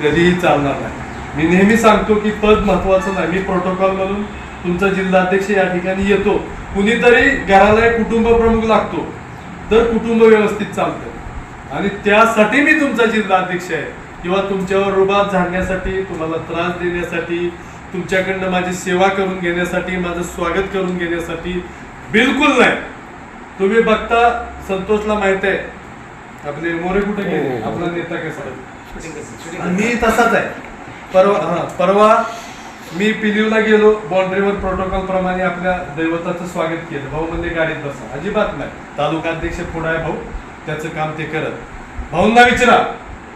कधीही चालणार नाही. मी नेहमी सांगतो की पद महत्वाचं नाही. मी प्रोटोकॉल म्हणून तुमचा जिल्हाध्यक्ष या ठिकाणी येतो. कुणीतरी घराला एक कुटुंब प्रमुख लागतो. तर कुटुंब व्यवस्थित चालतं. आणि त्यासाठी मी तुमचा जिल्हाध्यक्ष आहे. किंवा तुमच्यावर रुबाब झाडण्यासाठी तुम्हाला त्रास देण्यासाठी तुमच्याकडनं माझी सेवा करून घेण्यासाठी माझं स्वागत करून घेण्यासाठी बिलकुल नाही. तुम्ही बघता संतोषला माहीत आहे. आपले मोरे कुठे गेले? आपला नेता कसा मी तसाच आहे. परवा हा परवा मी पिलीवला गेलो बाउंड्रीवर प्रोटोकॉल प्रमाणे आपल्या दैवताचं स्वागत केलं. भाऊ म्हणजे गाडीत बसा. अजिबात नाही. तालुका अध्यक्ष पुढे आहे भाऊ त्याचं काम ते करत. भाऊंना विचारा.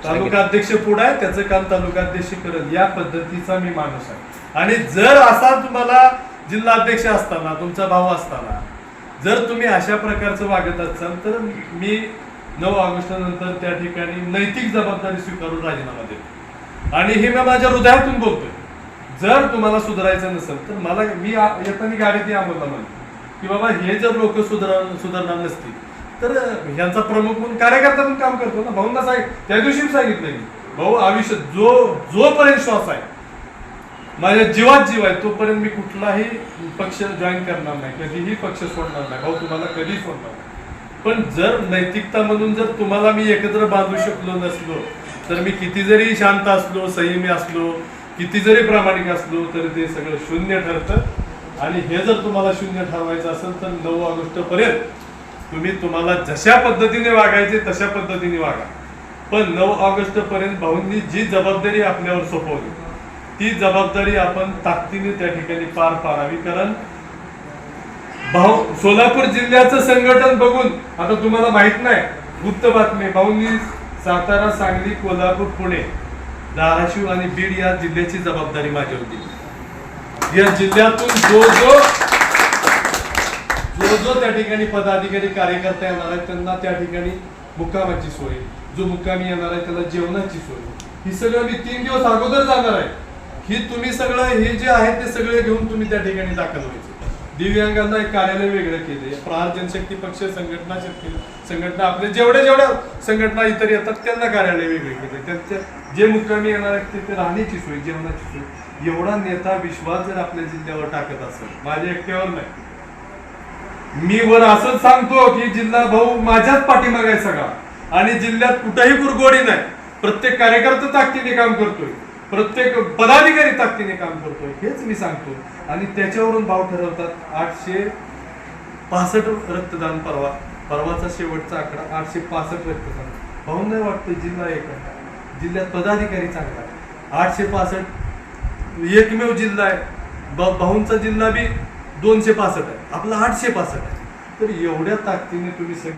तालुका अध्यक्ष पुढे आहे त्याचं काम तालुका अध्यक्ष करत. या पद्धतीचा मी माणूस आहे. आणि जर असा तुम्हाला जिल्हा अध्यक्ष असताना तुमचा भाऊ असताना जर तुम्ही अशा प्रकारचं वागत असाल तर मी नऊ ऑगस्टनंतर त्या ठिकाणी नैतिक जबाबदारी स्वीकारून राजीनामा देतो. आणि हे मी माझ्या हृदयातून बोलतोय. जर तुम्हाला सुधारायचं नसेल तर मला मी येताना गाडीत आम्हाला म्हणतो की बाबा हे जर लोक सुधार सुधारणार नसतील तर ह्यांचा प्रमुख म्हणून कार्यकर्ता म्हणून काम करतो ना. भाऊंना सांग त्या दिवशी सांगितलं की भाऊ आयुष्य जो जोपर्यंत श्वास आहे माझ्या जीवात जीव आहे तोपर्यंत मी कुठलाही पक्ष जॉईन करणार नाही. कधीही पक्ष सोडणार नाही. भाऊ तुम्हाला कधी सोडणार नाही. पण जर नैतिकता म्हणून जर तुम्हाला मी एकत्र बांधू शकलो नसलो तर मी किती जरी शांत असलो संयमी असलो किती जरी प्रामाणिक असलो तरी ते सगळं शून्य ठरतं. आणि हे जर तुम्हाला शून्य ठरवायचं असेल तर नऊ ऑगस्ट पर्यंत तुम्ही तुम्हाला जशा पद्धतीने वागायचे तशा पद्धतीने वागा. पण नऊ ऑगस्ट पर्यंत भाऊंनी जी जबाबदारी आपल्यावर सोपवली ती जबाबदारी आपण ताकदीने त्या ठिकाणी पार पाडावी. कारण सोलापूर जिल्ह्याचं संघटन बघून आता तुम्हाला माहीत नाही गुप्त बातमी भाऊंनी सातारा सांगली कोल्हापूर पुणे धाराशिव आणि बीड या जिल्ह्याची जबाबदारी माझी होती. या जिल्ह्यातून जो जो जो जो त्या ठिकाणी पदाधिकारी कार्यकर्ता येणार आहेत त्यांना त्या ठिकाणी मुक्कामाची सोय जो मुक्कामी येणार आहे त्याला जेवणाची सोय ही सगळं मी तीन दिवस अगोदर जाणार आहे. ही तुम्ही सगळं हे जे आहे ते सगळे घेऊन तुम्ही त्या ठिकाणी दाखल व्हायचं. दिव्यांगांना एक कार्यालय वेगळं केले प्रहार जनशक्ती पक्ष संघटना शक्ती संघटना आपले जेवढे जेवढ्या संघटना इतर येतात त्यांना कार्यालय वेगळे केले त्यांच्या जे मुक्कामी येणार आहेत तिथे राहण्याची सोय जेवणाची सोय. एवढा नेता विश्वास जर आपल्या जिल्ह्यावर टाकत असेल माझ्या एकट्यावर नाही. मी वर असंच सांगतो की जिल्हा भाऊ माझ्याच पाठीमागे आहे सगळा. आणि जिल्ह्यात कुठेही कुरगोडी नाही. प्रत्येक कार्यकर्ता ताकदीने काम करतोय. प्रत्येक पदाधिकारी ताकदीने काम करतोय हेच मी सांगतो. आणि त्याच्यावरून भाव ठरवतात आठशे पासष्ट रक्तदान परवा. परवाचा शेवटचा आकडा आठशे पासष्ट रक्तदान. भाऊ नाही वाटतं जिल्हा एक जिल्ह्यात पदाधिकारी चांगला आहे. आठशे पासष्ट एकमेव जिल्हा आहे. बा भाऊंचा जिल्हा बी दोनशे पासष्ट आहे. आपला आठशे पासष्ट आहे. तर एवढ्या ताकदीने तुम्ही सगळे